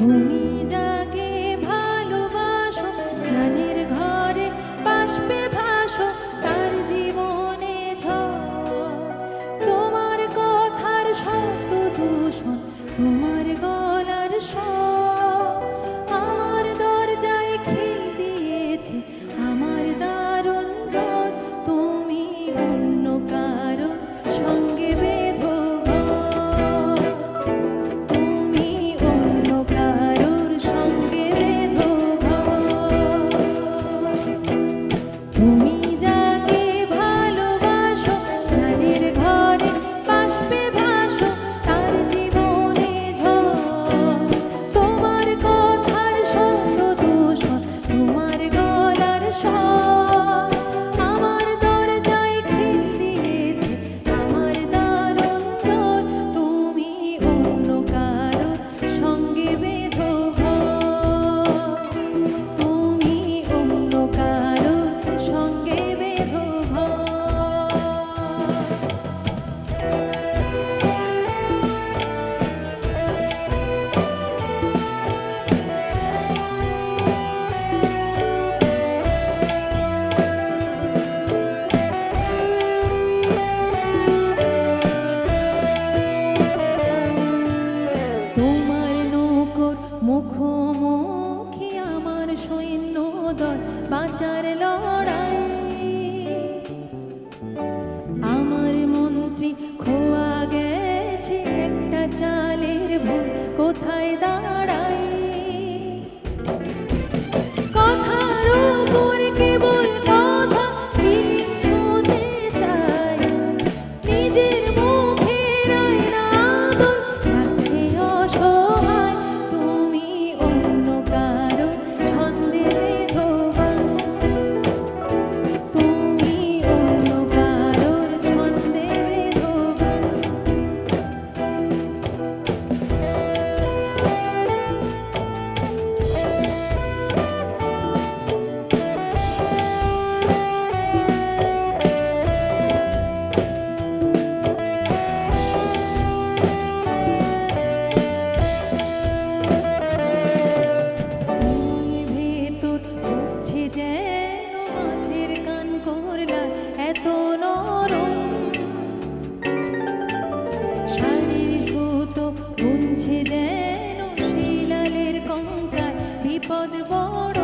Mm -hmm. তোমার নৌকর মুখোমুখি আমার সৈন্য দল বাঁচার লড় বুঝি যেন মাছের কান করলা এত নরম। শাড়ির সুতো বুঝি যেন শিলালের কঙ্কাল, বিপদ বড়